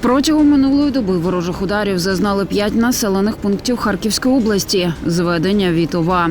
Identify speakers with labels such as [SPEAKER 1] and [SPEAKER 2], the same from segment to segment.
[SPEAKER 1] Протягом минулої доби ворожих ударів зазнали п'ять населених пунктів Харківської області. Зведення Вітова.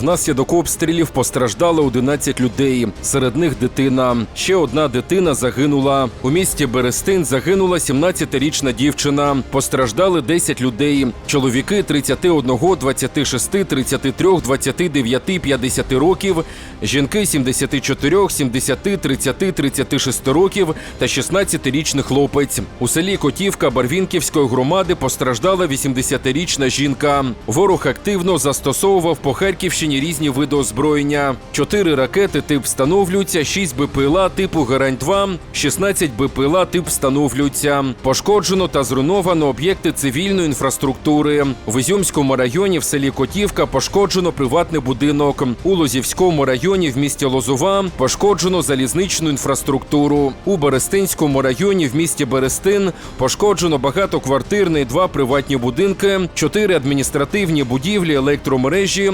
[SPEAKER 2] Внаслідок обстрілів постраждали 11 людей. Серед них дитина. Ще одна дитина загинула. У місті Берестин загинула 17-річна дівчина. Постраждали 10 людей. Чоловіки 31, 26, 33, 29, 50 років. Жінки 74, 70, 30, 36 років та 16-річний хлопець. У селі Котівка Барвінківської громади постраждала 80-річна жінка. Ворог активно застосовував по Харківщині різні види озброєння. Чотири ракети тип встановлюються, 6 БПЛА типу Герань-2, 16 БПЛА тип встановлюються. Пошкоджено та зруйновано об'єкти цивільної інфраструктури. В Ізюмському районі в селі Котівка пошкоджено приватний будинок. У Лозівському районі в місті Лозова пошкоджено залізничну інфраструктуру. У Берестинському районі в місті Берестин пошкоджено багатоквартирні і два приватні будинки, чотири адміністративні будівлі, електромережі,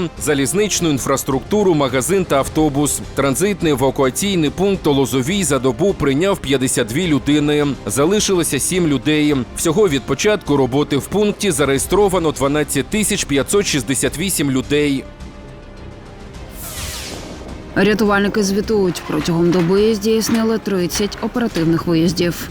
[SPEAKER 2] залізничну інфраструктуру, магазин та автобус. Транзитний евакуаційний пункт у Лозовій за добу прийняв 52 людини. Залишилося 7 людей. Всього від початку роботи в пункті зареєстровано 12 тисяч 568 людей.
[SPEAKER 1] Рятувальники звітують, протягом доби здійснили 30 оперативних виїздів.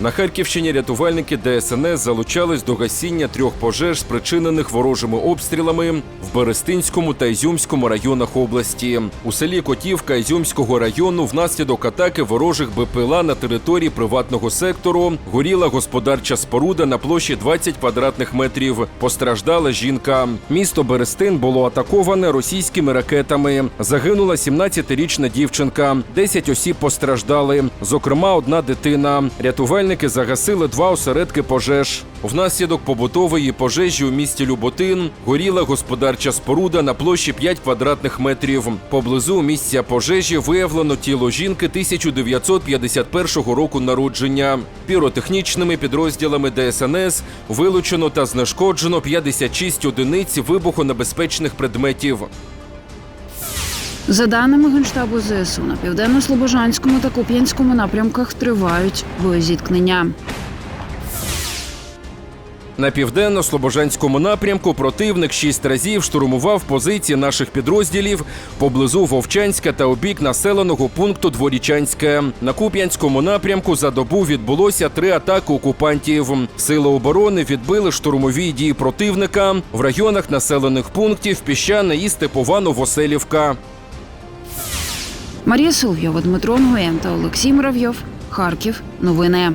[SPEAKER 2] На Харківщині рятувальники ДСНС залучались до гасіння трьох пожеж, спричинених ворожими обстрілами в Берестинському та Ізюмському районах області. У селі Котівка Ізюмського району внаслідок атаки ворожих БПЛА на території приватного сектору горіла господарча споруда на площі 20 квадратних метрів. Постраждала жінка. Місто Берестин було атаковане російськими ракетами. Загинула 17-річна дівчинка. 10 осіб постраждали, зокрема, одна дитина. Рятувальники загасили два осередки пожеж. Внаслідок побутової пожежі у місті Люботин горіла господарча споруда на площі 5 квадратних метрів. Поблизу місця пожежі виявлено тіло жінки 1951 року народження. Піротехнічними підрозділами ДСНС вилучено та знешкоджено 56 одиниць вибухонебезпечних предметів.
[SPEAKER 1] За даними Генштабу ЗСУ, на південно-слобожанському та Куп'янському напрямках тривають боєзіткнення.
[SPEAKER 2] На південно-слобожанському напрямку противник шість разів штурмував позиції наших підрозділів поблизу Вовчанська та обік населеного пункту Дворічанське. На Куп'янському напрямку за добу відбулося три атаки окупантів. Сили оборони відбили штурмові дії противника в районах населених пунктів Піщане і Степова Новоселівка.
[SPEAKER 1] Марія Соловйова, Дмитро Нгоєн та Олексій Муравйов. Харків. Новини.